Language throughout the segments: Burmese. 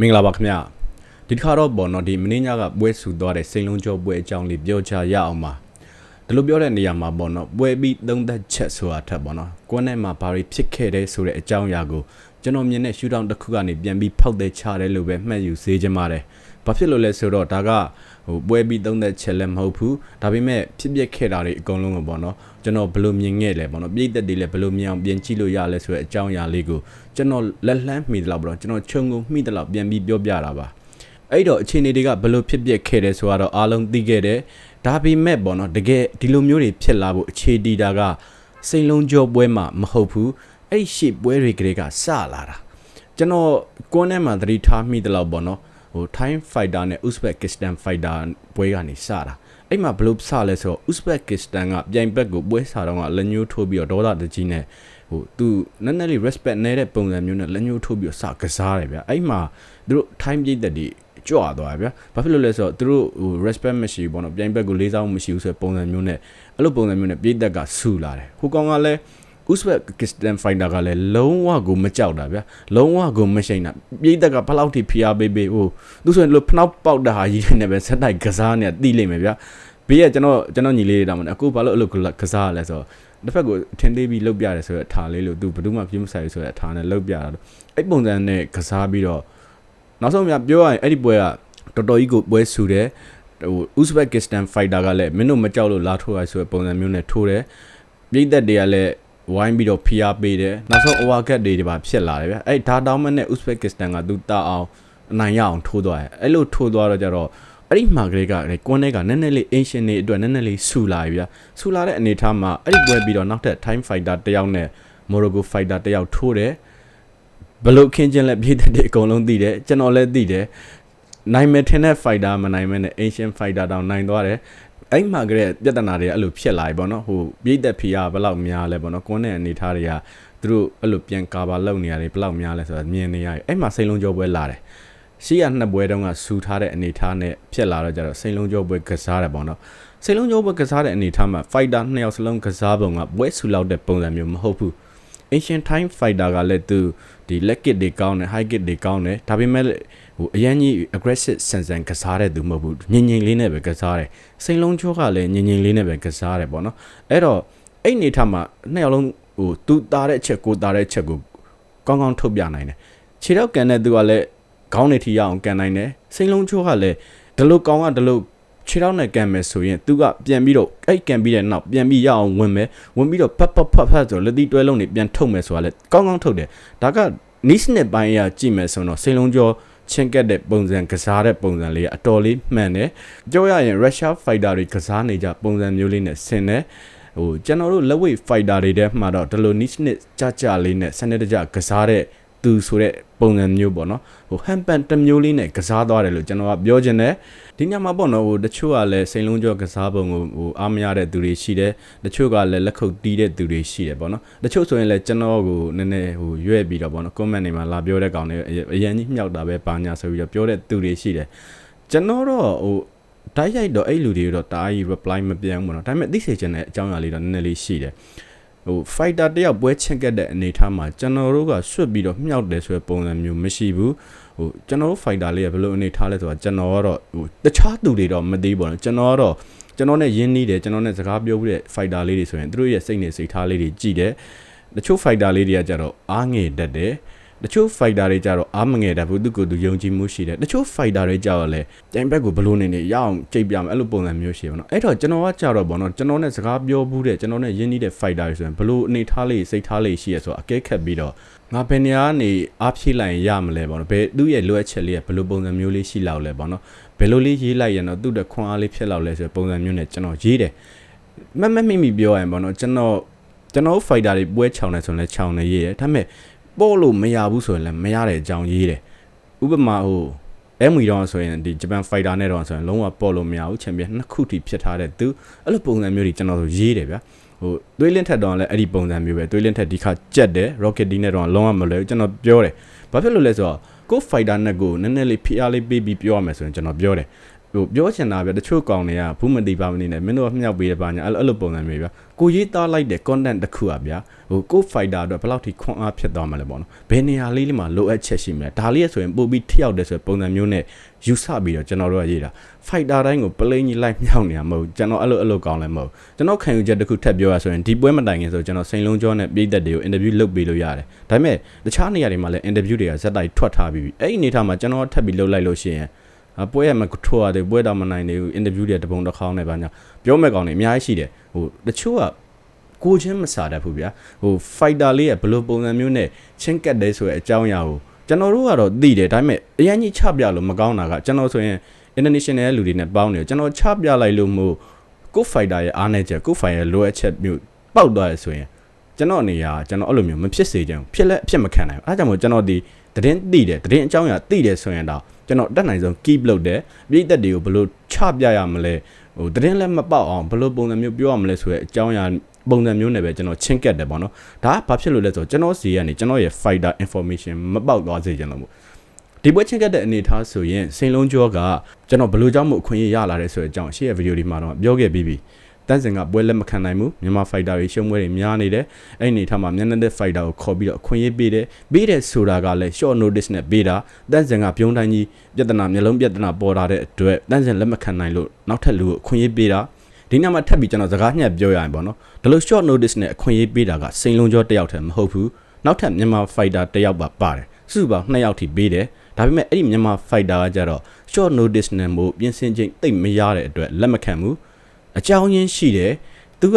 မင်္ဂလာပါခင်ဗျာဒီတစ်ခါတော့ပေါ့နော်ဒီမင်းညကပွဲဆူသွားတဲ့စိန်လုံးကျော်ပွဲအကြောင်းလေးပြောချရအောင်ပါဒီလိုပြောတဲ့နေရာမှာပေါ့နော်ပွဲပြီးသုံးသက်ချက်ဆိုတာထက်ပေါ့နော်ကိုယ်နဲ့မှာဘာတွေဖြစ်ခဲ့တယ်ဆိုတဲ့အကြောင်းအရာကိုကျွန်တော်မြင်တဲ့ရှူတောင်းတစ်ခုကနေပြန်ပြီးဖောက်တဲ့ချတယ်လို့ပဲမှတ်ယူစေချင်ပါတယ် ဘာဖြစ်လို့လဲဆိုတော့ဒါကဟိုပွဲပြီးသုံးသက်ချက်လည်းမဟုတ်ဘူးဒါပေမဲ့ဖြစ်ပျက်ခဲ့တာတွေအကုန်လုံးကိုပေါ့နော်ကျွန်တော်ဘယ်လိုမြင်ခဲ့လဲပေါ့နော်ပြည်သက်တွေလည်းဘယ်လိုမြင်အောင်ပြင်ကြည့်လို့ရလဲဆိုတဲ့အကြောင်းအရာလေးကိုကျွန်တော်လက်လှမ်းမိတယ်လို့ပေါ့နော်ကျွန်တော်ခြုံငုံမိတယ်လို့ပြန်ပြီးပြောပြတာပါအဲ့တော့အခြေအနေတွေကဘယ်လိုဖြစ်ပျက်ခဲ့တယ်ဆိုတော့အားလုံးသိခဲ့တယ်ဒါပေမဲ့ပေါ့နော်တကယ်ဒီလိုမျိုးတွေဖြစ်လာဖို့အခြေတည်တာကစိန်လုံးကြောပွဲမှာမဟုတ်ဘူးအဲ့ရှေ့ပွဲတွေကလေးကစလာတာကျွန်တော်ကွန်းထဲမှာသတိထားမိတယ်လို့ပေါ့နော် ဟို Thai fighter နဲ့ Uzbekistan fighter ပွဲကနေစတာအဲ့မှာဘလို့စလဲဆိုတော့ Uzbekistan ကပြိုင်ဘက်ကိုပွဲစားတော့ကလက်ညှိုးထိုးပြီးတော့ဒေါသတကြီးနဲ့ဟိုသူနည်းနည်းလေး respect နေတဲ့ပုံစံမျိုးနဲ့လက်ညှိုးထိုးပြီးတော့စကစားတယ်ဗျအဲ့မှာသူတို့ time ပြည့်တဲ့ဒီကြွသွားဗျာဘာဖြစ်လို့လဲဆိုတော့သူတို့ဟို respect မရှိဘူးပေါ့နော်ပြိုင်ဘက်ကိုလေးစားမှုမရှိဘူးဆိုတဲ့ပုံစံမျိုးနဲ့အဲ့လိုပုံစံမျိုးနဲ့ပြည့်သက်ကဆူလာတယ်ဟိုကောင်ကလည်း Uzbekistan fighter ကလည်းလုံးဝကိုမကြောက်တာဗျာလုံးဝကိုမရှိန်တာပြည်သက်ကဘလောက်ထိဖိအားပေးပေးဟိုသူဆိုရင်လို့ဖနောက်ပေါက်တာဟာကြီးနေပဲဆက်တိုက်ကစားနေတိလိမ့်မယ်ဗျာဘေးကကျွန်တော်ကျွန်တော်ညီလေးတွေတောင်မအခုဘာလို့အဲ့လိုကစားရလဲဆိုတော့တစ်ဖက်ကိုထင်သေးပြီးလှုပ်ပြတယ်ဆိုတော့အထားလေးလို့သူဘယ်သူမှပြင်းမဆိုင်ဆိုတဲ့အထားနဲ့လှုပ်ပြတာတော့အဲ့ပုံစံနဲ့ကစားပြီးတော့နောက်ဆုံးများပြောရရင်အဲ့ဒီပွဲကတော်တော်ကြီးကိုပွဲဆူတယ်ဟို Uzbekistan fighter ကလည်းမင်းတို့မကြောက်လို့လာထိုးရဆိုတဲ့ပုံစံမျိုးနဲ့ထိုးတယ်ပြည်သက်တွေကလည်း ဝိုင်းပြီးတော့ဖိအားပေးတယ်နောက်ဆုံး overcut တွေတွေပါဖြစ်လာတယ်ဗျအဲ့ဒါတောင်းမနဲ့ Uzbekistan ကသူတာအောင်အနိုင်ရအောင်ထိုးသွားတယ်အဲ့လိုထိုးသွားတော့ကြတော့အဲ့ဒီမှာကလေးကကွန်းတွေကနည်းနည်းလေး ancient တွေအတွက်နည်းနည်းလေးဆူလာပြီဗျဆူလာတဲ့အနေထားမှာအဲ့ဒီပွဲပြီးတော့နောက်ထပ် time fighter တယောက်နဲ့ Morocco fighter တယောက်ထိုးတယ်ဘလို့ခင်းချင်းလက်ပြည်သက်တွေအကုန်လုံးသိတယ်ကျွန်တော်လည်းသိတယ်နိုင်မယ်ထင်တဲ့ fighter မနိုင်မဲနဲ့ ancient fighter တောင်နိုင်သွားတယ် အဲ့မှာကလေးပြဿနာတွေအဲ့လိုဖြစ်လာပြီပေါ့နော်ဟိုပြိသက်ဖီယာဘယ်လောက်များလဲပေါ့နော်ကွန်းတဲ့အနေထားတွေကသူတို့အဲ့လိုပြန်ကာဘာလောက်နေရတယ်ဘယ်လောက်များလဲဆိုတာမြင်နေရတယ်အဲ့မှာစိန်လုံးကြောပွဲလာတယ်ရှိရနှစ်ပွဲတုန်းကစူထားတဲ့အနေထားနဲ့ဖြစ်လာတော့ကြတော့စိန်လုံးကြောပွဲကစားတယ်ပေါ့နော်စိန်လုံးကြောပွဲကစားတဲ့အနေထားမှာ fighter နှစ်ယောက်စလုံးကစားပုံကပွဲဆူလောက်တဲ့ပုံစံမျိုးမဟုတ်ဘူး Asian Time Fighter ကလည်းသူဒီ leg kick တွေကောင်းတယ် high kick တွေကောင်းတယ်ဒါပေမဲ့ ဟိုအရန်ကြီး aggressive ဆန်ဆန်ကစားတဲ့သူမဟုတ်ဘူးငြိမ်ငြိမ်လေးနဲ့ပဲကစားတယ်စိန်လုံးချိုးကလည်းငြိမ်ငြိမ်လေးနဲ့ပဲကစားတယ်ပေါ့နော်အဲ့တော့အဲ့နေထားမှာနှစ်ယောက်လုံးဟိုသူတာတဲ့အချက်ကိုတာတဲ့အချက်ကိုကောင်းကောင်းထုတ်ပြနိုင်တယ်ခြေတော့ကန်တဲ့သူကလည်းခေါင်းနေထီရအောင်ကန်နိုင်တယ်စိန်လုံးချိုးကလည်းဒီလိုကောင်းကဒီလိုခြေထောက်နဲ့ကန်မယ်ဆိုရင်သူကပြန်ပြီးတော့အဲ့ကန်ပြီးတဲ့နောက်ပြန်ပြီးရအောင်ဝင်မယ်ဝင်ပြီးတော့ဖတ်ဖတ်ဖတ်ဖတ်ဆိုလက်သီးတွဲလုံးနေပြန်ထုတ်မယ်ဆိုတာလေကောင်းကောင်းထုတ်တယ်ဒါကနီးစနစ်ပိုင်းအရကြည့်မယ်ဆိုတော့စိန်လုံးကျော် ချင်းကက်တဲ့ပုံစံကစားတဲ့ပုံစံလေးကအတော်လေးမှန်တယ်ကြောက်ရရင် Russia fighter တွေကစားနေကြပုံစံမျိုးလေးနဲ့ဆင်တယ်ဟိုကျွန်တော်တို့လက်ဝိတ် fighter တွေထဲမှာတော့ဒီလို niche နစ်ကြကြလေးနဲ့စနစ်တကျကစားတဲ့ သူဆိုတဲ့ပုံစံမျိုးပေါ့နော်ဟိုဟန်ပန်တစ်မျိုးလေးနဲ့ကစားသွားတယ်လို့ကျွန်တော်ကပြောချင်တယ်ဒီညမှာပေါ့နော်ဟိုတချို့ကလည်းစိန်လုံးကျော်ကစားပုံကိုဟိုအားမရတဲ့သူတွေရှိတယ်တချို့ကလည်းလက်ခုပ်တီးတဲ့သူတွေရှိတယ်ပေါ့နော်တချို့ဆိုရင်လည်းကျွန်တော်ကိုနည်းနည်းဟိုရွဲ့ပြီးတော့ပေါ့နော် comment တွေမှာလာပြောတဲ့ကောင်တွေအရင်ကြီးမြောက်တာပဲပါညာဆိုပြီးတော့ပြောတဲ့သူတွေရှိတယ်ကျွန်တော်တော့ဟိုတိုက်ရိုက်တော့အဲ့လူတွေတော့တားကြီး reply မပြန်ဘူးပေါ့နော်ဒါပေမဲ့သိစေချင်တဲ့အကြောင်းအရာလေးတော့နည်းနည်းလေးရှိတယ် ဟို fighter တယောက်ပွဲချက်ကတဲ့အနေထားမှာကျွန်တော်တို့ကဆွတ်ပြီးတော့မြှောက်တယ်ဆိုတဲ့ပုံစံမျိုးမရှိဘူးဟိုကျွန်တော်တို့ fighter လေးကဘယ်လိုအနေထားလဲဆိုတာကျွန်တော်ကတော့ဟိုတခြားသူတွေတော့မသိဘူးပေါ့နော်ကျွန်တော်ကတော့ကျွန်တော်နဲ့ရင်းနှီးတယ်ကျွန်တော်နဲ့စကားပြောပြီးတဲ့ fighter လေးတွေဆိုရင်သူတို့ရဲ့စိတ်နေစိတ်ထားလေးတွေကြည်တယ်တချို့ fighter လေးတွေကကြတော့အားငယ်တတ်တယ် တချို့ fighter တွေကြတော့အားမငယ်တတ်ဘူးသူကသူယုံကြည်မှုရှိတယ်တချို့ fighter တွေကြတော့လေတိုင်ဘက်ကိုဘလို့နေနေရအောင်ကြိတ်ပြမယ်အဲ့လိုပုံစံမျိုးရှိပါတော့အဲ့တော့ကျွန်တော်ကကြတော့ဘောနော်ကျွန်တော်နဲ့စကားပြောဘူးတဲ့ကျွန်တော်နဲ့ရင်းနှီးတဲ့ fighter တွေဆိုရင်ဘလို့အနေထားလေးစိတ်ထားလေးရှိရဆိုတော့အကဲခတ်ပြီးတော့ငါဘယ်နေရာကနေအားဖြည့်လိုက်ရင်ရမလဲပေါ့နော်ဘယ်သူ့ရဲ့လိုအပ်ချက်လေးကဘလို့ပုံစံမျိုးလေးရှိလောက်လဲပေါ့နော်ဘယ်လိုလေးရေးလိုက်ရင်တော့သူ့တဲ့ခွန်အားလေးဖြစ်လောက်လဲဆိုပုံစံမျိုးနဲ့ကျွန်တော်ရေးတယ်မမမိမိပြောရင်ပေါ့နော်ကျွန်တော်ကျွန်တော် fighter တွေပွဲချောင်းနေဆိုရင်လည်းချောင်းနေရေးတယ်ဒါပေမဲ့ ပို့လို့မရဘူးဆိုရင်လည်းမရတဲ့အကြောင်းရေးတယ်ဥပမာဟိုအဲမီတော့ဆိုရင်ဒီဂျပန်ဖိုက်တာနဲ့တော့ဆိုရင်လုံးဝပေါ်လို့မရဘူးချန်ပီယံနှစ်ခုထိဖြစ်ထားတဲ့သူအဲ့လိုပုံစံမျိုးတွေကျွန်တော်တို့ရေးတယ်ဗျာဟိုသွေးလင့်ထက်တော့လည်းအဲ့ဒီပုံစံမျိုးပဲသွေးလင့်ထက်ဒီခါကြက်တယ် rocket d နဲ့တော့လုံးဝမလွယ်ဘူးကျွန်တော်ပြောတယ်ဘာဖြစ်လို့လဲဆိုတော့ကိုဖိုက်တာနဲ့ကိုနည်းနည်းလေးဖိအားလေးပေးပြီးပြောရမယ်ဆိုရင်ကျွန်တော်ပြောတယ် ဟိုပြောချင်တာဗျတချို့ကောင်တွေကဘူးမတီပါမနေနဲ့မင်းတို့ကမြောက်ပေးတယ်ပါညာအဲ့လိုအဲ့လိုပုံစံမျိုးဗျကိုရေးသားလိုက်တဲ့ content တစ်ခုอ่ะဗျာဟိုကို fighter အတွက်ဘယ်လောက်ထိခွန်အားဖြစ်သွားမှာလဲပေါ့နော်ဘယ်နေရာလေးလေးမှာလိုအပ်ချက်ရှိမလဲဒါလေးရဆိုရင်ပို့ပြီးထိရောက်တယ်ဆိုပုံစံမျိုးနဲ့ယူဆပြီးတော့ကျွန်တော်တို့ကရေးတာ fighter တိုင်းကို play ကြီးလိုက်မြောက်နေတာမဟုတ်ကျွန်တော်အဲ့လိုအဲ့လိုကောင်းလဲမဟုတ်ကျွန်တော်ခံယူချက်တစ်ခုထပ်ပြောရဆိုရင်ဒီပွဲမတိုင်ခင်ဆိုကျွန်တော်စိန်လုံးကျော်နဲ့ပြည်သက်တွေကို interview လုပ်ပေးလို့ရတယ်ဒါပေမဲ့တခြားနေရာတွေမှာလည်း interview တွေကဇက်တိုက်ထွက်ထားပြီးပြီအဲ့ဒီအနေထားမှာကျွန်တော်ထပ်ပြီးလုပ်လိုက်လို့ရှိရင်အ ပွဲရမထိုးရတယ်ပွဲတော်မနိုင်သေးဘူး interview တွေတပုံတစ်ခေါင်းနဲ့ပါညာပြောမဲ့ကောင်တွေအများကြီးရှိတယ်ဟိုတချို့ကကိုချင်းမစားတတ်ဘူးဗျာဟို fighter လေးရဲ့ဘယ်လိုပုံစံမျိုးနဲ့ချင်းကတ်တယ်ဆိုတဲ့အကြောင်းအရာကိုကျွန်တော်တို့ကတော့သိတယ်ဒါပေမဲ့အရင်ကြီးချပြလို့မကောင်းတာကကျွန်တော်ဆိုရင် international လူတွေနဲ့ပေါင်းနေကျွန်တော်ချပြလိုက်လို့မို့ကို fighter ရဲ့အားနည်းချက်ကို fighter ရဲ့လိုအပ်ချက်မျိုးပေါက်သွားရဆိုရင် ကျွန်တော်အနေရာကျွန်တော်အဲ့လိုမျိုးမဖြစ်စေချင်ဘူးဖြစ်လဲအဖြစ်မခံနိုင်ဘူးအဲဒါကြောင့်မို့ကျွန်တော်ဒီတရင်သိတယ်တရင်အကြောင်းအရာသိတယ်ဆိုရင်တော့ကျွန်တော်တက်နိုင်ဆုံး keep လုပ်တယ်ပြည်သက်တွေကိုဘယ်လိုချပြရမလဲဟိုတရင်လည်းမပေါက်အောင်ဘယ်လိုပုံစံမျိုးပြောရမလဲဆိုရဲအကြောင်းအရာပုံစံမျိုးနဲ့ပဲကျွန်တော်ချင်းကက်တယ်ပေါ့နော်ဒါကဘာဖြစ်လို့လဲဆိုတော့ကျွန်တော်စီကနေကျွန်တော်ရဲ့ fighter information မပေါက်သွားစေချင်လို့မို့ဒီပွဲချင်းကက်တဲ့အနေထားဆိုရင်စိန်လုံးကျော်ကကျွန်တော်ဘယ်လိုကြောင့်မို့အခွင့်အရေးရလာတယ်ဆိုတဲ့အကြောင်းရှေ့ရဲ့ဗီဒီယိုဒီမှာတော့ပြောခဲ့ပြီးပြီ တန်းစင်ကပွဲလက်မခံနိုင်ဘူးမြန်မာဖိုက်တာတွေရှုံးပွဲတွေများနေတယ်အဲ့ဒီအနေထားမှာမြန်တဲ့ဖိုက်တာကိုခေါ်ပြီးတော့အခွင့်အရေးပေးတယ်ပေးတယ်ဆိုတာကလည်း short notice နဲ့ပေးတာတန်းစင်ကပြုံးတိုင်းကြီးပြဿနာမျိုးလုံးပြဿနာပေါ်လာတဲ့အတွက်တန်းစင်လက်မခံနိုင်လို့နောက်ထပ်လူကိုအခွင့်အရေးပေးတာဒီနေ့မှထပ်ပြီးကျွန်တော်စကားညက်ပြောရရင်ပေါ့နော်ဒီလို short notice နဲ့အခွင့်အရေးပေးတာကစိန်လုံးကျော်တယောက်တည်းမဟုတ်ဘူးနောက်ထပ်မြန်မာဖိုက်တာတယောက်ပါပါတယ်စုစုပေါင်း2ယောက်ထိပေးတယ်ဒါပေမဲ့အဲ့ဒီမြန်မာ fighter ကကြတော့ short notice နဲ့မို့ပြင်ဆင်ချိန်တိတ်မရတဲ့အတွက်လက်မခံဘူး အကြောင်းရင်းရှိတယ်သူက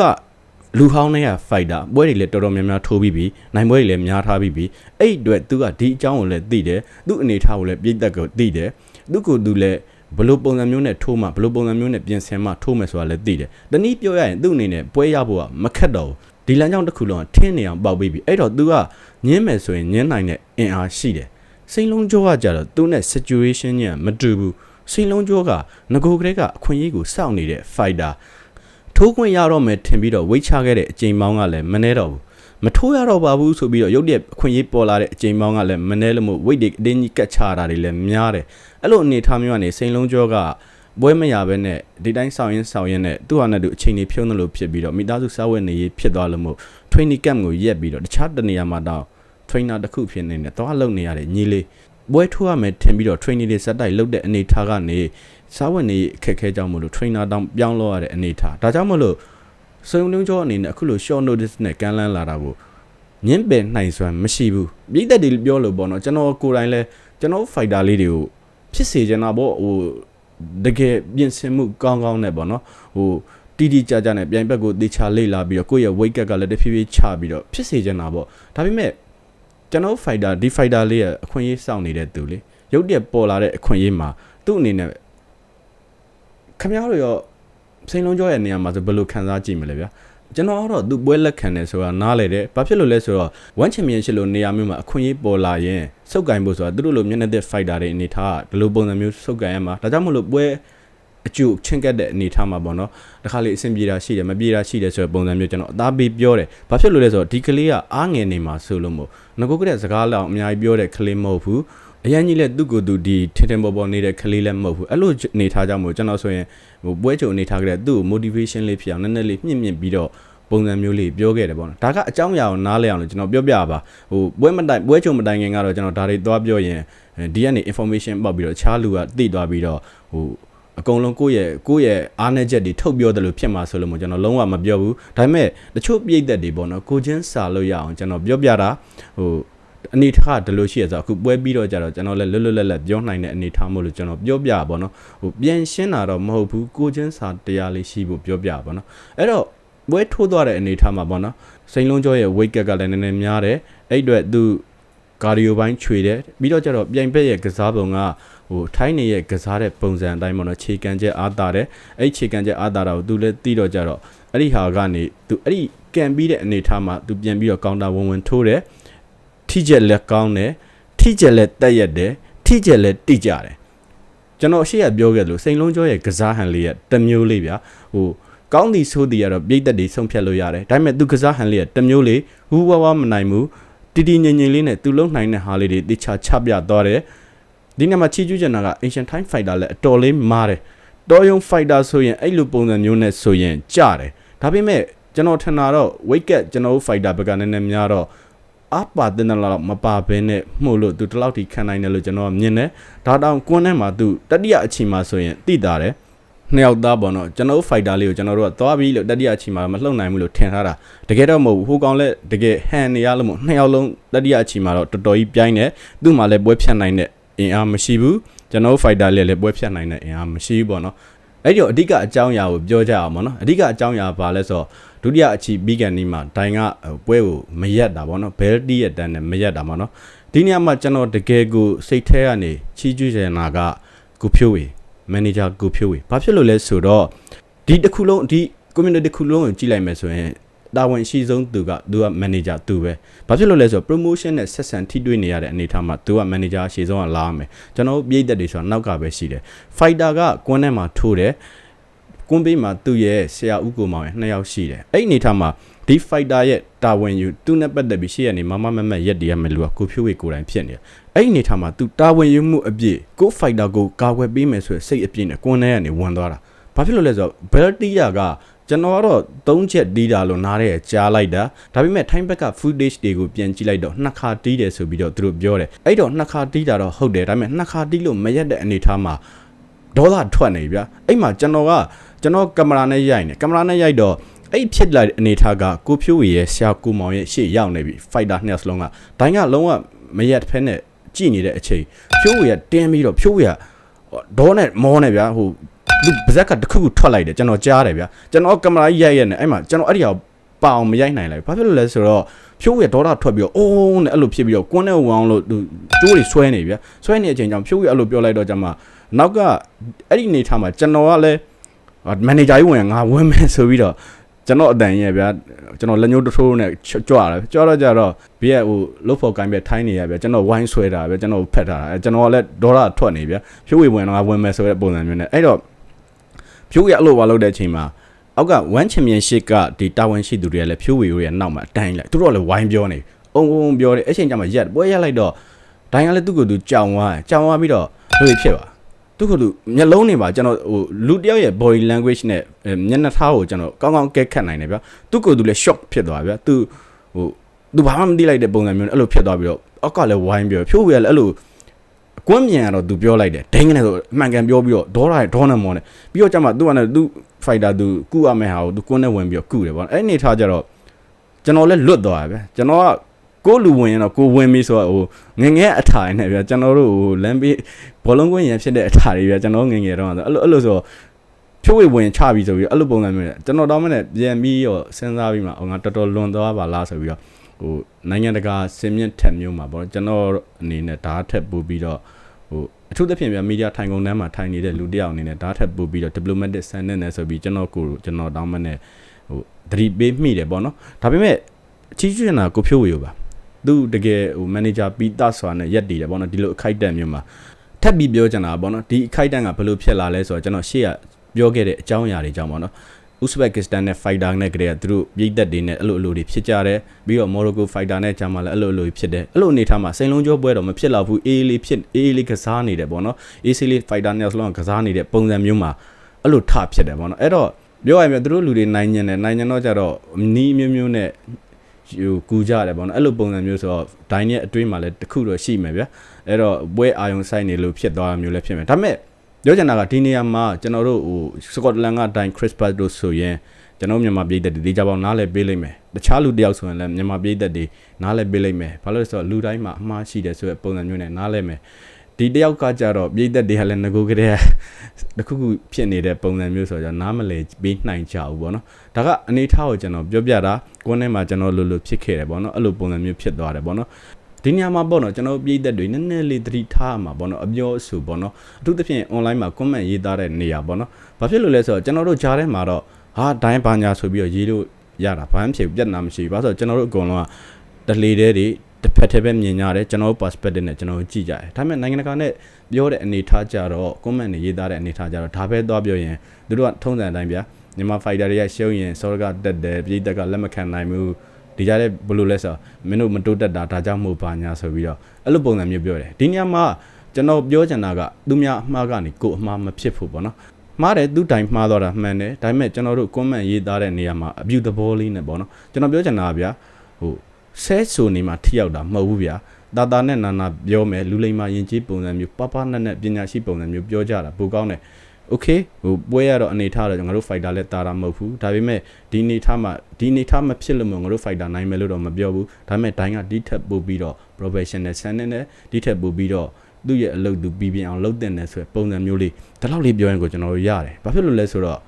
လူဟောင်းတွေက fighter ပွဲတွေလည်းတော်တော်များများထိုးပြီးပြီနိုင်ပွဲတွေလည်းများထားပြီးပြီအဲ့အတွက်သူကဒီအကြောင်းကိုလည်းသိတယ်သူ့အနေထားကိုလည်းပြည့်သက်ကိုသိတယ်သူကသူလည်းဘလို့ပုံစံမျိုးနဲ့ထိုးမှဘလို့ပုံစံမျိုးနဲ့ပြင်ဆင်မှထိုးမယ်ဆိုတာလည်းသိတယ်တနည်းပြောရရင်သူ့အနေနဲ့ပွဲရဖို့ကမခက်တော့ဘူးဒီလမ်းကြောင်းတစ်ခုလုံးကထင်းနေအောင်ပေါက်ပြီးပြီအဲ့တော့ तू ကညင်းမယ်ဆိုရင်ညင်းနိုင်တဲ့အင်အားရှိတယ်စိန်လုံးကြောကကြတော့သူနဲ့ situation ညမတူဘူး စိန်လုံးကြောကငကိုကလေးကအခွင့်အရေးကိုစောင့်နေတဲ့ fighter ထိုးခွင့်ရတော့မယ်ထင်ပြီးတော့ဝိတ်ချခဲ့တဲ့အချိန်ပေါင်းကလည်းမနှဲတော့ဘူးမထိုးရတော့ပါဘူးဆိုပြီးတော့ရုပ်တရက်အခွင့်အရေးပေါ်လာတဲ့အချိန်ပေါင်းကလည်းမနှဲလို့မို့ဝိတ်တွေအတင်းကြီးကတ်ချတာတွေလည်းများတယ်အဲ့လိုအနေထားမျိုးကနေစိန်လုံးကြောကပွဲမရဘဲနဲ့ဒီတိုင်းဆောင်ရင်ဆောင်ရင်နဲ့သူ့ဟာနဲ့သူအချိန်ကြီးဖြုံးတယ်လို့ဖြစ်ပြီးတော့မိသားစုစားဝတ်နေရေးဖြစ်သွားလို့မို့ training camp ကိုရက်ပြီးတော့တခြားတနေရာမှာတော့ trainer တစ်ခုဖြစ်နေတယ်တော့လုံနေရတဲ့ညီလေး ပွဲထိုးရမယ်ထင်ပြီးတော့ training တွေစက်တိုက်လုပ်တဲ့အနေထားကနေစားဝတ်နေအခက်ခဲကြောင့်မလို့ trainer တောင်ပြောင်းလို့ရတဲ့အနေထားဒါကြောင့်မလို့စုံလုံးကျော်အနေနဲ့အခုလို short notice နဲ့ကမ်းလှမ်းလာတာကိုညင်းပယ်နိုင်စွမ်းမရှိဘူးပြည်သက်တွေပြောလို့ပေါ့နော်ကျွန်တော်ကိုယ်တိုင်လဲကျွန်တော် fighter လေးတွေကိုဖြစ်စေချင်တာပေါ့ဟိုတကယ်ပြင်ဆင်မှုကောင်းကောင်းနဲ့ပေါ့နော်ဟိုတီတီကြကြနဲ့ပြိုင်ဘက်ကိုတေချာလေ့လာပြီးတော့ကိုယ့်ရဲ့ weight cut ကလည်းတဖြည်းဖြည်းချပြီးတော့ဖြစ်စေချင်တာပေါ့ဒါပေမဲ့ ကျွန်တော် fighter ဒီ fighter လေးရဲ့အခွင့်အရေးစောင့်နေတဲ့သူလေရုပ်တရက်ပေါ်လာတဲ့အခွင့်အရေးမှာသူ့အနေနဲ့ခမရတို့ရောစိန်လုံးကျော်ရဲ့နေရာမှာဆိုဘယ်လိုခံစားကြည့်မလဲဗျာကျွန်တော်ကတော့သူပွဲလက်ခံတယ်ဆိုတာနားလေတယ်ဘာဖြစ်လို့လဲဆိုတော့ one championship လို့နေရာမျိုးမှာအခွင့်အရေးပေါ်လာရင်စုပ်ကင်ဖို့ဆိုတာသူတို့လိုမျက်နှာသက် fighter တွေအနေထားကဒီလိုပုံစံမျိုးစုပ်ကင်ရမှာဒါကြောင့်မလို့ပွဲအကျိုးချင်းကက်တဲ့အနေထားမှာပေါ့နော်တခါလေအဆင်ပြေတာရှိတယ်မပြေတာရှိတယ်ဆိုတဲ့ပုံစံမျိုးကျွန်တော်အသားပေးပြောတယ်ဘာဖြစ်လို့လဲဆိုတော့ဒီကလေးကအားငယ်နေမှာဆိုလို့မို့ ငကိုကတဲ့စကားလောက်အများကြီးပြောတဲ့ကလေးမဟုတ်ဘူးအရင်ကြီးလက်သူ့ကိုယ်သူဒီထင်ထင်ပေါ်ပေါ်နေတဲ့ကလေးလည်းမဟုတ်ဘူးအဲ့လိုအနေထားကြောင့်မို့ကျွန်တော်ဆိုရင်ဟိုပွဲချုံအနေထားကြတဲ့သူ့ကို motivation လေးဖြစ်အောင်နည်းနည်းလေးမြင့်မြင့်ပြီးတော့ပုံစံမျိုးလေးပြောခဲ့တယ်ပေါ့နော်ဒါကအကြောင်းအရာကိုနားလည်အောင်လို့ကျွန်တော်ပြောပြပါဟိုပွဲမတိုင်ပွဲချုံမတိုင်ခင်ကတော့ကျွန်တော်ဒါတွေသွားပြောရင်ဒီကနေ information ပေါက်ပြီးတော့ခြားလူကသိသွားပြီးတော့ဟို အကုန်လုံးကိုယ့်ရဲ့ကိုယ့်ရဲ့အားနည်းချက်တွေထုတ်ပြောတယ်လို့ဖြစ်မှာဆိုလို့မို့ကျွန်တော်လုံးဝမပြောဘူးဒါပေမဲ့တချို့ပြိသက်တွေပေါ့နော်ကိုချင်းစာလို့ရအောင်ကျွန်တော်ပြောပြတာဟိုအနေထားဒီလိုရှိရဆိုအခုပွဲပြီးတော့ကြတော့ကျွန်တော်လည်းလွတ်လွတ်လပ်လပ်ပြောနိုင်တဲ့အနေထားမို့လို့ကျွန်တော်ပြောပြပါတော့ဟိုပြန်ရှင်းတာတော့မဟုတ်ဘူးကိုချင်းစာတရားလေးရှိဖို့ပြောပြပါတော့အဲ့တော့ပွဲထိုးသွားတဲ့အနေထားမှာပေါ့နော်စိန်လုံးကျော်ရဲ့ weight cut ကလည်းနည်းနည်းများတယ်အဲ့အတွက်သူကာဒီယိုပိုင်းခြွေတယ်ပြီးတော့ကျတော့ပြိုင်ဘက်ရဲ့ကစားပုံက ဟိုထိုင်းနေရဲ့ကစားတဲ့ပုံစံအတိုင်းပေါ့နော်ခြေကန်ချက်အားတာတယ်အဲ့ခြေကန်ချက်အားတာတာကိုသူလည်းတီးတော့ကြတော့အဲ့ဒီဟာကနေသူအဲ့ဒီကန်ပြီးတဲ့အနေထားမှာသူပြန်ပြီးတော့ကောင်တာဝင်ဝင်ထိုးတယ်ထိချက်လက်ကောင်းတယ်ထိချက်လက်တက်ရက်တယ်ထိချက်လက်တိကြတယ်ကျွန်တော်ရှေ့ကပြောခဲ့လို့စိန်လုံးကျော်ရဲ့ကစားဟန်လေးကတမျိုးလေးဗျာဟိုကောင်းသည်ဆိုသည်ကတော့ပြိတက်တွေဆုံးဖြတ်လို့ရတယ်ဒါပေမဲ့သူကစားဟန်လေးကတမျိုးလေးဟူဝဝမနိုင်ဘူးတီတီငင်ငင်လေးနဲ့သူလုံနိုင်တဲ့ဟာလေးတွေတခြားချပြသွားတယ် ဒီနေ့မှာချီကျူးကျင်တာက Asian Time Fighter လည်းအတော်လေးမားတယ်တော်ယုံ fighter ဆိုရင်အဲ့လိုပုံစံမျိုးနဲ့ဆိုရင်ကြတယ်ဒါပေမဲ့ကျွန်တော်ထင်တာတော့ weight cut ကျွန်တော်တို့ fighter ဘက်ကနည်းနည်းများတော့အပါတင်တယ်လို့မပါဘဲနဲ့မှုလို့သူတလောက်ထိခံနိုင်တယ်လို့ကျွန်တော်မြင်တယ်ဒါတောင်ကွန်းထဲမှာသူတတိယအချိန်မှာဆိုရင်တိတာတယ်နှစ်ယောက်သားပေါ့နော်ကျွန်တော်တို့ fighter လေးကိုကျွန်တော်တို့ကသွားပြီးလို့တတိယအချိန်မှာမလှုပ်နိုင်ဘူးလို့ထင်ထားတာတကယ်တော့မဟုတ်ဘူးဟိုကောင်လည်းတကယ်ဟန်နေရလို့မဟုတ်နှစ်ယောက်လုံးတတိယအချိန်မှာတော့တော်တော်ကြီးပြိုင်းတယ်သူ့မှာလည်းပွဲဖြတ်နိုင်တဲ့ အင်အားမရှိဘူးကျွန်တော်တို့ fighter လေးလည်းပွဲဖြတ်နိုင်တဲ့အင်အားမရှိဘူးပေါ့နော်အဲ့ဒီတော့အဓိကအကြောင်းအရာကိုပြောကြအောင်ပေါ့နော်အဓိကအကြောင်းအရာဘာလဲဆိုတော့ဒုတိယအချီဘီကန်နီမှာဒိုင်ကပွဲကိုမရက်တာပေါ့နော်ဘဲလ်တီရဲ့တန်းနဲ့မရက်တာပေါ့နော်ဒီနေရာမှာကျွန်တော်တကယ်ကိုစိတ်ထဲကနေချီးကျူးချင်တာကကိုဖြိုးဝေမန်နေဂျာကိုဖြိုးဝေဘာဖြစ်လို့လဲဆိုတော့ဒီတစ်ခုလုံးဒီ community တစ်ခုလုံးကိုကြည့်လိုက်မယ်ဆိုရင် တာဝန်ရှိဆုံးသူကသူက manager သူပဲဘာဖြစ်လို့လဲဆိုတော့ promotion နဲ့ဆက်ဆံထိတွေ့နေရတဲ့အနေအထားမှာသူက manager ရှေ့ဆုံးကလာရမယ်ကျွန်တော်ပြည်သက်တွေဆိုတာနောက်ကပဲရှိတယ် fighter ကကွန်းထဲမှာထိုးတယ်ကွန်းဘေးမှာသူ့ရဲ့ဆရာဦးကိုမောင်ရဲ့နှစ်ယောက်ရှိတယ်အဲ့ဒီအနေထားမှာဒီ fighter ရဲ့တာဝန်ယူသူနဲ့ပတ်သက်ပြီးရှေ့ကနေမမမမက်ရက်တည်ရမယ်လို့ကကိုဖြိုးဝေကိုယ်တိုင်ဖြစ်နေတယ်အဲ့ဒီအနေထားမှာသူတာဝန်ယူမှုအပြည့်ကို fighter ကိုကာကွယ်ပေးမယ်ဆိုရယ်စိတ်အပြည့်နဲ့ကွန်းထဲကနေဝင်သွားတာဘာဖြစ်လို့လဲဆိုတော့ Beltia က ကျွန်တော်ကတော့၃ချက်တီးတာလို့နားရဲကြားလိုက်တာဒါပေမဲ့ time back က footage တွေကိုပြန်ကြည့်လိုက်တော့နှစ်ခါတီးတယ်ဆိုပြီးတော့သူတို့ပြောတယ်အဲ့တော့နှစ်ခါတီးတာတော့ဟုတ်တယ်ဒါပေမဲ့နှစ်ခါတီးလို့မရက်တဲ့အနေထားမှာဒေါသထွက်နေဗျာအဲ့မှာကျွန်တော်ကကျွန်တော်ကင်မရာနဲ့ရိုက်နေကင်မရာနဲ့ရိုက်တော့အဲ့ဖြစ်လာတဲ့အနေထားကကိုဖြိုးဝေရဲ့ဆရာကိုမောင်ရဲ့ရှေ့ရောက်နေပြီ fighter နှစ်ယောက်စလုံးကဒိုင်းကလုံးဝမရက်ဖက်နဲ့ကြည်နေတဲ့အချိန်ဖြိုးဝေကတင်းပြီးတော့ဖြိုးဝေကဒေါနဲ့မောနဲ့ဗျာဟို လူပါဇက်ကတခုခုထွက်လိုက်တယ်ကျွန်တော်ကြားတယ်ဗျာကျွန်တော်ကင်မရာကြီးရိုက်ရက်နေအဲ့မှာကျွန်တော်အဲ့ဒီအောင်ပအောင်မရိုက်နိုင်လိုက်ဘာဖြစ်လို့လဲဆိုတော့ဖြိုးရဒေါတာထွက်ပြီးတော့အိုးနဲ့အဲ့လိုဖြစ်ပြီးတော့ကွန်းနဲ့ဝအောင်လို့သူကျိုးတွေဆွဲနေဗျာဆွဲနေတဲ့အချိန်ကြောင့်ဖြိုးရအဲ့လိုပြောလိုက်တော့ကျမနောက်ကအဲ့ဒီနေထားမှာကျွန်တော်ကလည်းမန်နေဂျာကြီးဝင်ငါဝင်မယ်ဆိုပြီးတော့ကျွန်တော်အတန်ရဲ့ဗျာကျွန်တော်လက်ညှိုးတထိုးနဲ့ကြွရတယ်ကြွတော့ကြတော့ဘေးကဟိုလုတ်ဖို့ကိုင်းပဲထိုင်းနေရဗျာကျွန်တော်ဝိုင်းဆွဲတာဗျာကျွန်တော်ဖက်ထားတာကျွန်တော်ကလည်းဒေါတာထွက်နေဗျာဖြိုးဝေဝင်တော့ဝင်မယ်ဆိုတဲ့ပုံစံမျိုးနဲ့အဲ့တော့ ဖြိုးရအဲ့လိုပါလို့တဲ့အချိန်မှာအောက်က1 championship ကဒီတာဝန်ရှိသူတွေကလည်းဖြိုးဝေရဲ့နောက်မှာအတိုင်းလိုက်သူတို့ကလည်းဝိုင်းပြောနေအုံအုံပြောတယ်အဲ့ချိန်ကျမှရက်ပွဲရက်လိုက်တော့ဒိုင်းကလည်းသူ့ကိုယ်သူကြောင်သွားကြောင်သွားပြီးတော့ဘယ်ဖြစ်ပါသူကသူမျက်လုံးတွေပါကျွန်တော်ဟိုလူတယောက်ရဲ့ body language နဲ့မျက်နှာထားကိုကျွန်တော်ကောင်းကောင်းကဲခတ်နိုင်တယ်ဗျာသူကသူလည်း shock ဖြစ်သွားဗျာသူဟိုသူဘာမှမသိလိုက်တဲ့ပုံစံမျိုးနဲ့အဲ့လိုဖြစ်သွားပြီးတော့အောက်ကလည်းဝိုင်းပြောဖြိုးဝေကလည်းအဲ့လို ကွမ်းမြန်တော့သူပြောလိုက်တယ်ဒိန်းကနေဆိုအမှန်ကန်ပြောပြီးတော့ဒေါ်လာဒေါ်နမောနဲ့ပြီးတော့ကျမှသူကလည်းသူ fighter သူကုရမယ့်ဟာကိုသူကွန်းနဲ့ဝင်ပြီးတော့ကုတယ်ပေါ့အဲ့နေထားကြတော့ကျွန်တော်လည်းလွတ်သွားဗျာကျွန်တော်ကကိုလူဝင်ရင်တော့ကိုဝင်ပြီဆိုတော့ဟိုငငယ်အထာရနဲ့ဗျာကျွန်တော်တို့ဟိုလမ်းပေးဘောလုံးကွင်းရန်ဖြစ်တဲ့အထာတွေဗျာကျွန်တော်ငငယ်တော့ဆိုအဲ့လိုအဲ့လိုဆိုဖြိုးဝေဝင်ချပြီဆိုပြီးအဲ့လိုပုံစံမျိုးနဲ့ကျွန်တော်တော့မနဲ့ပြန်ပြီးတော့စဉ်းစားပြီးမှဟိုငါတော်တော်လွန်သွားပါလားဆိုပြီးတော့ ဟိုနိုင်ငံတကာစင်မြင့်ထက်မျိုးမှာပေါ့ကျွန်တော်အနေနဲ့ဓာတ်ထက်ပို့ပြီးတော့ဟိုအထူးသဖြင့်ဗျာမီဒီယာထိုင်ကုန်တန်းမှာထိုင်နေတဲ့လူတယောက်အနေနဲ့ဓာတ်ထက်ပို့ပြီးတော့ diplomatic ဆန်နေတယ်ဆိုပြီးကျွန်တော်ကိုကျွန်တော်တောင်းမနဲ့ဟိုသတိပေးမိတယ်ပေါ့နော်ဒါပေမဲ့အချီးကျူးနေတာကိုဖြိုးဝေရောပါသူတကယ်ဟိုမန်နေဂျာပီတာဆိုတာနဲ့ရက်တည်တယ်ပေါ့နော်ဒီလိုအခိုက်အတန့်မျိုးမှာထပ်ပြီးပြောချင်တာပေါ့နော်ဒီအခိုက်အတန့်ကဘယ်လိုဖြစ်လာလဲဆိုတော့ကျွန်တော်ရှေ့ကပြောခဲ့တဲ့အကြောင်းအရာတွေကြောင့်ပေါ့နော် ဥဇဘက်ကစ္စတန်နဲ့ fighter နဲ့ကတည်းကသူတို့ပြည်သက်တွေနဲ့အဲ့လိုအလိုတွေဖြစ်ကြတယ်ပြီးတော့ Morocco fighter နဲ့ဂျာမန်လည်းအဲ့လိုအလိုတွေဖြစ်တယ်အဲ့လိုအနေထားမှာစိန်လုံးကျောပွဲတော့မဖြစ်တော့ဘူးအေးလေးဖြစ်အေးလေးကစားနေတယ်ပေါ့နော်အေးစီလေး fighter နဲ့ဆိုတော့ကစားနေတဲ့ပုံစံမျိုးမှာအဲ့လိုထဖြစ်တယ်ပေါ့နော်အဲ့တော့ပြောရရင်သူတို့လူတွေနိုင်ညင်တယ်နိုင်ညင်တော့ကြတော့နီးမျိုးမျိုးနဲ့ဟိုကူကြတယ်ပေါ့နော်အဲ့လိုပုံစံမျိုးဆိုတော့ဒိုင်းရဲ့အတွင်းမှာလည်းတခုတော့ရှိမယ်ဗျာအဲ့တော့ပွဲအာယုံဆိုင်နေလို့ဖြစ်သွားတာမျိုးလည်းဖြစ်မယ်ဒါပေမဲ့ ပြောချင်တာကဒီနေရာမှာကျွန်တော်တို့ဟိုစကော့တလန်ကဒိုင်းခရစ်ပတ်တို့ဆိုရင်ကျွန်တော်မြန်မာပြည်သက်တွေဒီကြပေါင်းနားလည်ပေးလိုက်မယ်တခြားလူတယောက်ဆိုရင်လည်းမြန်မာပြည်သက်တွေနားလည်ပေးလိုက်မယ်ဘာလို့လဲဆိုတော့လူတိုင်းမှာအမှားရှိတယ်ဆိုတဲ့ပုံစံမျိုးနဲ့နားလည်မယ်ဒီတယောက်ကကြတော့ပြည်သက်တွေကလည်းငကိုကလေးတခုခုဖြစ်နေတဲ့ပုံစံမျိုးဆိုတော့နားမလဲပေးနိုင်ကြဘူးပေါ့နော်ဒါကအနေထားကိုကျွန်တော်ပြောပြတာကိုယ်နဲ့မှာကျွန်တော်လိုလိုဖြစ်ခဲ့တယ်ပေါ့နော်အဲ့လိုပုံစံမျိုးဖြစ်သွားတယ်ပေါ့နော် ဒီညမှာပေါ့နော်ကျွန်တော်ပြည်သက်တွေနည်းနည်းလေးသတိထားမှာပေါ့နော်အပြောအဆိုပေါ့နော်အထူးသဖြင့် online မှာ comment ရေးသားတဲ့နေရာပေါ့နော်ဘာဖြစ်လို့လဲဆိုတော့ကျွန်တော်တို့ကြားထဲမှာတော့ဟာဒိုင်းဘာညာဆိုပြီးတော့ရေးလို့ရတာဘာမှမဖြစ်ဘူးပြဿနာမရှိဘူးဘာလို့ဆိုတော့ကျွန်တော်တို့အကုန်လုံးကတလေတဲ့တွေတစ်ဖက်တစ်ဖက်မြင်ကြတယ်ကျွန်တော်တို့ perspective နဲ့ကျွန်တော်တို့ကြည့်ကြတယ်ဒါပေမဲ့နိုင်ငံတကာနဲ့ပြောတဲ့အနေထားကြတော့ comment တွေရေးသားတဲ့အနေထားကြတော့ဒါပဲသွားပြောရင်သူတို့ကထုံးစံအတိုင်းဗျာမြန်မာ fighter တွေကရှုံးရင်စောရကတက်တယ်ပြည်သက်ကလက်မခံနိုင်ဘူး ဒီကြတဲ့ဘယ်လိုလဲဆိုတော့မင်းတို့မတိုးတက်တာဒါကြောင့်မို့ပါညာဆိုပြီးတော့အဲ့လိုပုံစံမျိုးပြောတယ်ဒီညမှာကျွန်တော်ပြောချင်တာကသူများအမှားကနေကိုယ်အမှားမဖြစ်ဖို့ပေါ့နော်မှားတယ်သူတိုင်မှားတော့တာမှန်တယ်ဒါပေမဲ့ကျွန်တော်တို့ comment ရေးသားတဲ့နေရာမှာအပြုသဘောလေးနဲ့ပေါ့နော်ကျွန်တော်ပြောချင်တာကဗျာဟိုဆဲဆိုနေမှာထိရောက်တာမဟုတ်ဘူးဗျာတာတာနဲ့နာနာပြောမယ်လူလိမ္မာယဉ်ကျေးပုံစံမျိုးပပနက်နဲ့ပညာရှိပုံစံမျိုးပြောကြတာပိုကောင်းတယ် okay ဟိုပွဲရတော့အနေထားတော့ငါတို့ fighter လက်တာတာမဟုတ်ဘူးဒါပေမဲ့ဒီအနေထားမှာဒီအနေထားမဖြစ်လို့မငါတို့ fighter နိုင်မယ်လို့တော့မပြောဘူးဒါပေမဲ့ဒိုင်းကဒီထက်ပို့ပြီးတော့ professional ဆန်နေတယ်ဒီထက်ပို့ပြီးတော့သူ့ရဲ့အလုပ်သူပြီးပြင်းအောင်လုပ်တင်တယ်ဆိုရယ်ပုံစံမျိုးလေးဒီလောက်လေးပြောရင်ကိုကျွန်တော်တို့ရတယ်ဘာဖြစ်လို့လဲဆိုတော့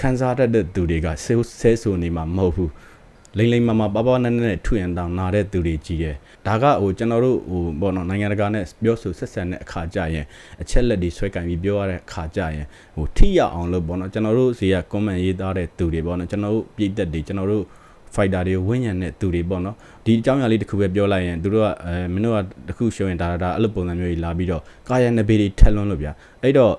ခန်းစားတတ်တဲ့သူတွေကဆဲဆဲဆိုနေမှာမဟုတ်ဘူးလိမ့်လိမ့်မမပပနက်နဲ့ထွင်တောင်နာတဲ့သူတွေကြီးတယ် ဒါကဟိုကျွန်တော်တို့ဟိုဘောနော်နိုင်ငံတကာနဲ့ပြောဆိုဆက်ဆံတဲ့အခါကြရင်အချက်လက်တွေဆွဲကင်ပြီးပြောရတဲ့အခါကြရင်ဟိုထိရအောင်လို့ဘောနော်ကျွန်တော်တို့စီက comment ရေးသားတဲ့သူတွေဘောနော်ကျွန်တော်တို့ပြည်သက်တွေကျွန်တော်တို့ fighter တွေဝင်းရံတဲ့သူတွေပေါ့နော်ဒီအကြောင်းအရာလေးတစ်ခုပဲပြောလိုက်ရင်သူတို့ကအဲမင်းတို့ကတစ်ခုရှုံရင်ဒါဒါအဲ့လိုပုံစံမျိုးကြီးလာပြီးတော့ကာယနဘေးတွေထက်လွန်းလို့ဗျာအဲ့တော့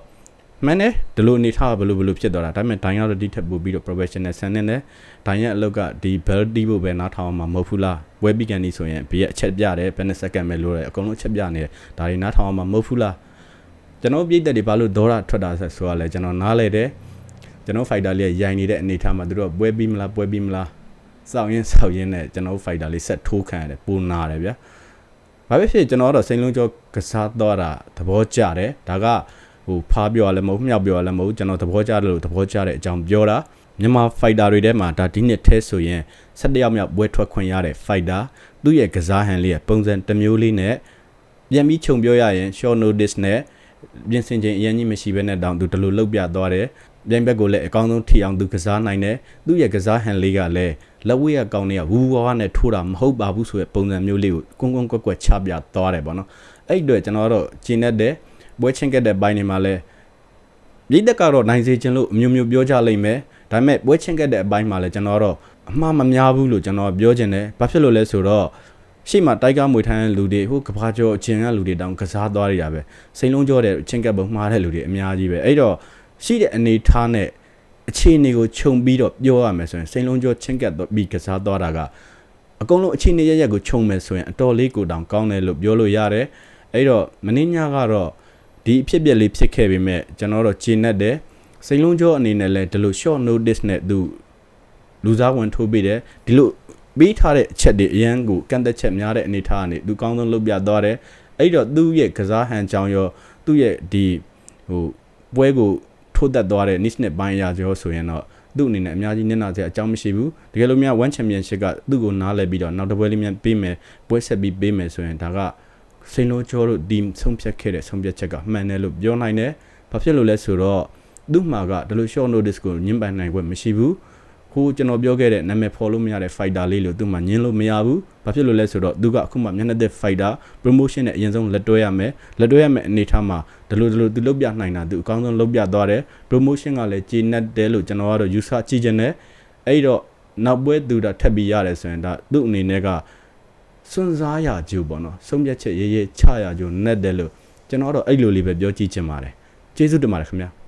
မင်းနဲ့ဒီလိုအနေထားဘယ်လိုဘယ်လိုဖြစ်သွားတာဒါပေမဲ့ဒိုင်းကတော့ဒီထက်ပိုပြီးတော့ professional ဆန်နေတယ်ဒိုင်းရဲ့အလုပ်ကဒီ bell တီးဖို့ပဲနားထောင်အောင်မှာမဟုတ်ဘူးလား web beacon นี่ဆိုရင်ဘေးကအချက်ပြတယ်ဘယ်နှစ်စက္ကန့်ပဲလို့ရတယ်အကုန်လုံးအချက်ပြနေတယ်ဒါတွေနားထောင်အောင်မှာမဟုတ်ဘူးလားကျွန်တော်ပြည်သက်တွေဘာလို့ဒေါရထွက်တာဆက်ဆိုရလဲကျွန်တော်နားလဲတယ်ကျွန်တော် fighter လေးရိုင်နေတဲ့အနေထားမှာသူတို့ကပွဲပြီးမလားပွဲပြီးမလားစောင့်ရင်စောင့်ရင်နဲ့ကျွန်တော် fighter လေးဆက်ထိုးခံရတယ်ပူနာတယ်ဗျာဘာပဲဖြစ်ကျွန်တော်တော့စိန်လုံးကျော်ကစားတော့တာသဘောကျတယ်ဒါက ဟိုဖားပြောရလဲမဟုတ်မြောက်ပြောရလဲမဟုတ်ကျွန်တော်သဘောကျတယ်လို့သဘောကျတဲ့အကြောင်းပြောတာမြန်မာ fighter တွေထဲမှာဒါဒီနှစ်ထဲဆိုရင်17ယောက်မြောက်ပွဲထွက်ခွင့်ရတဲ့ fighter သူ့ရဲ့ကစားဟန်လေးရဲ့ပုံစံတစ်မျိုးလေးနဲ့ပြန်ပြီးခြုံပြောရရင် short notice နဲ့ပြင်ဆင်ချိန်အရင်ကြီးမရှိဘဲနဲ့တောင်သူဒီလိုလှုပ်ပြသွားတယ်ပြန်ဘက်ကိုလည်းအကောင်းဆုံးထီအောင်သူကစားနိုင်တယ်သူ့ရဲ့ကစားဟန်လေးကလည်းလက်ဝဲရကောင်းနေရဝူဝါးနဲ့ထိုးတာမဟုတ်ပါဘူးဆိုတဲ့ပုံစံမျိုးလေးကိုကွန်းကွန်းကွက်ကွက်ချပြသွားတယ်ပေါ့နော်အဲ့အတွက်ကျွန်တော်တို့ကျင်းတဲ့ ပွဲချင်းကတဲ့ဘိုင်းနေမှာလဲပြည်သက်ကတော့နိုင်စေခြင်းလို့အမျိုးမျိုးပြောကြလိမ့်မယ်ဒါပေမဲ့ပွဲချင်းကတဲ့အပိုင်းမှာလဲကျွန်တော်တော့အမှားမများဘူးလို့ကျွန်တော်ပြောချင်တယ်ဘာဖြစ်လို့လဲဆိုတော့ရှိမှတိုက်ကားမွေထိုင်းတဲ့လူတွေဟိုကဘာကျော်အချင်းကလူတွေတောင်ကစားသွားရတာပဲစိန်လုံးကျော်တဲ့ချင်းကပ်ပုံမှားတဲ့လူတွေအများကြီးပဲအဲ့တော့ရှိတဲ့အနေထားနဲ့အခြေအနေကိုခြုံပြီးတော့ပြောရမယ်ဆိုရင်စိန်လုံးကျော်ချင်းကပ်တော့ပြီးကစားသွားတာကအကုန်လုံးအခြေအနေရရက်ကိုခြုံမယ်ဆိုရင်အတော်လေးကိုတောင်ကောင်းတယ်လို့ပြောလို့ရတယ်အဲ့တော့မင်းညကတော့ ဒီအဖြစ်ပြက်လေးဖြစ်ခဲ့ပေမဲ့ကျွန်တော်တို့ဂျင်းနဲ့တယ်စိန်လုံးကျော်အနေနဲ့လည်းဒီလို short notice နဲ့သူလူစားဝင်ထိုးပေးတယ်ဒီလိုပေးထားတဲ့အချက်တွေအရန်ကိုကန့်သက်ချက်များတဲ့အနေထားကနေသူကောင်းဆုံးလုပ်ပြသွားတယ်အဲ့တော့သူ့ရဲ့ကစားဟန်ကြောင်းရောသူ့ရဲ့ဒီဟိုပွဲကိုထိုးသက်သွားတဲ့ niche နဲ့ပိုင်းရာကျော်ဆိုရင်တော့သူ့အနေနဲ့အများကြီးနစ်နာစရာအကြောင်းမရှိဘူးတကယ်လို့များ one championship ကသူ့ကိုနားလဲပြီးတော့နောက်တစ်ပွဲလေးများပေးမယ်ပွဲဆက်ပြီးပေးမယ်ဆိုရင်ဒါက စိန်လိုကျော်တို့ဒီဆုံးဖြတ်ခဲ့တဲ့ဆုံးဖြတ်ချက်ကမှန်တယ်လို့ပြောနိုင်တယ်ဘာဖြစ်လို့လဲဆိုတော့သူ့မှာကဒီလို short notice ကိုညှဉ်းပန်းနိုင်ခွင့်မရှိဘူးဟိုကျွန်တော်ပြောခဲ့တဲ့နာမည်ဖော်လို့မရတဲ့ fighter လေးလို့သူမှညင်းလို့မရဘူး။ဘာဖြစ်လို့လဲဆိုတော့သူကအခုမှမျက်နှာသစ် fighter promotion နဲ့အရင်ဆုံးလက်တွဲရမယ်။လက်တွဲရမယ်အနေထားမှာဒီလိုဒီလိုသူလုပ်ပြနိုင်တာသူအကောင်းဆုံးလုပ်ပြသွားတယ်။ promotion ကလည်းကျေနပ်တယ်လို့ကျွန်တော်ကတော့ user ကြည့်ချင်တယ်။အဲ့တော့နောက်ပွဲသူတာထပ်ပြီးရတယ်ဆိုရင်ဒါသူ့အနေနဲ့က စွန့်စားရကြိုးပေါ့နော်။ဆုံးဖြတ်ချက်ရေးရေးချရကြိုးနဲ့တယ်လို့ကျွန်တော်ကတော့အဲ့လိုလေးပဲပြောကြည့်ချင်ပါတယ်။ကျေးဇူးတင်ပါတယ်ခင်ဗျာ။